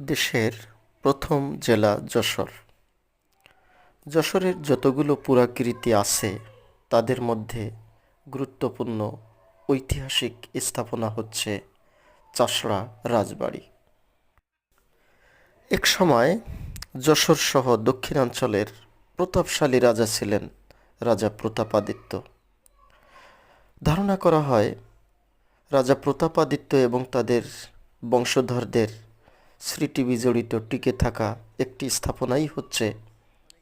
দেশের প্রথম জেলা যশোর। যশোরের যতগুলো পুরাকীর্তি আছে, তাদের মধ্যে গুরুত্বপূর্ণ ঐতিহাসিক স্থাপনা হচ্ছে চাষড়া রাজবাড়ি। এক সময় যশোর সহ দক্ষিণাঞ্চলের প্রতাপশালী রাজা ছিলেন রাজা প্রতাপাদিত্য। ধারণা করা হয়, রাজা প্রতাপাদিত্য এবং তাদের বংশধরদের স্মৃতি বিজড়িত টিকে থাকা একটি স্থাপনাই হচ্ছে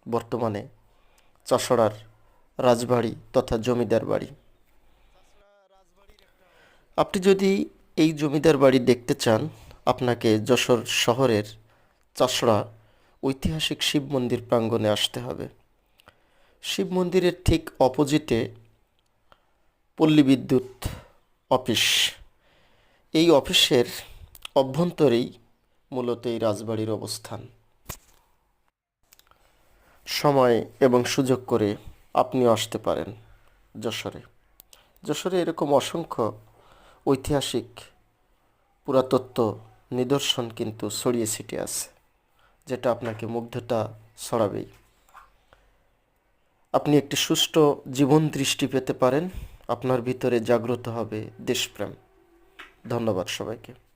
বর্তমানে চশড়ার রাজবাড়ি তথা জমিদার বাড়ি। আপনি যদি এই জমিদার বাড়ি দেখতে চান, আপনাকে যশোর শহরের চাষড়া ঐতিহাসিক শিব মন্দির প্রাঙ্গণে আসতে হবে। শিব মন্দিরের ঠিক অপোজিটে পল্লী বিদ্যুৎ অফিস। এই অফিসের অভ্যন্তরেই মূলত এই রাজবাড়ির অবস্থান। সময় এবং সুযোগ করে আপনিও আসতে পারেন যশোরে। যশোরে এরকম অসংখ্য ঐতিহাসিক পুরাতত্ত্ব নিদর্শন কিন্তু ছড়িয়ে ছিটিয়ে আছে, যেটা আপনাকে মুগ্ধতা ছড়াবেই। আপনি একটি সুষ্ঠু জীবন দৃষ্টি পেতে পারেন, আপনার ভিতরে জাগ্রত হবে দেশপ্রেম। ধন্যবাদ সবাইকে।